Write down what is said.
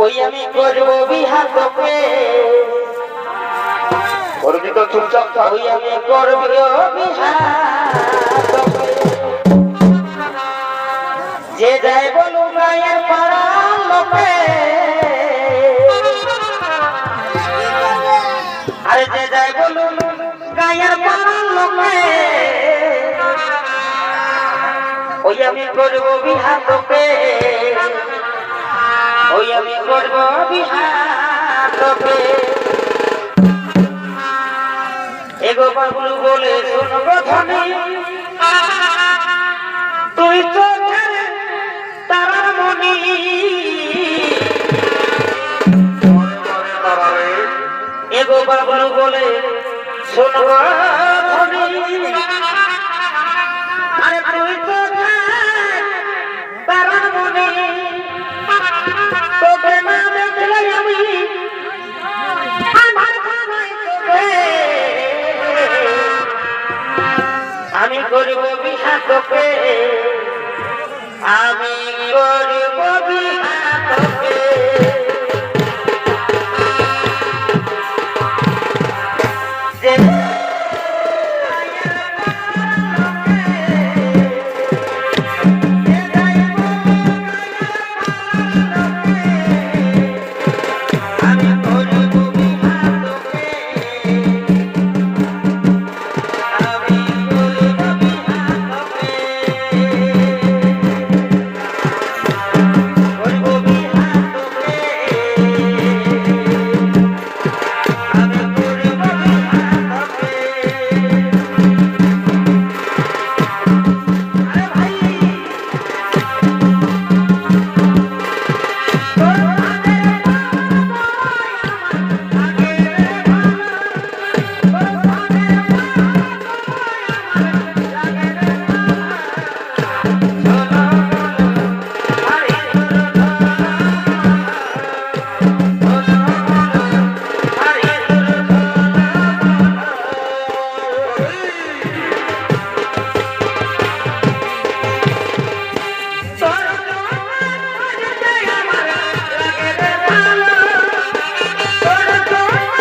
ওই আমি করব বিহা তোকে করবি তো চুপচাপ ওই আমি করব বিহা যে যায় বলু গায়ের পাড়া লোকে আরে যে যায় বলু গায়ের পাড়া লোকে ওই আমি করব বিহা তোকে ওই আমি করব বিহাতকে এগো বাবলু বলে শুনব ধনী। এগো বাবলু বলে শুনব আমি করব বিহা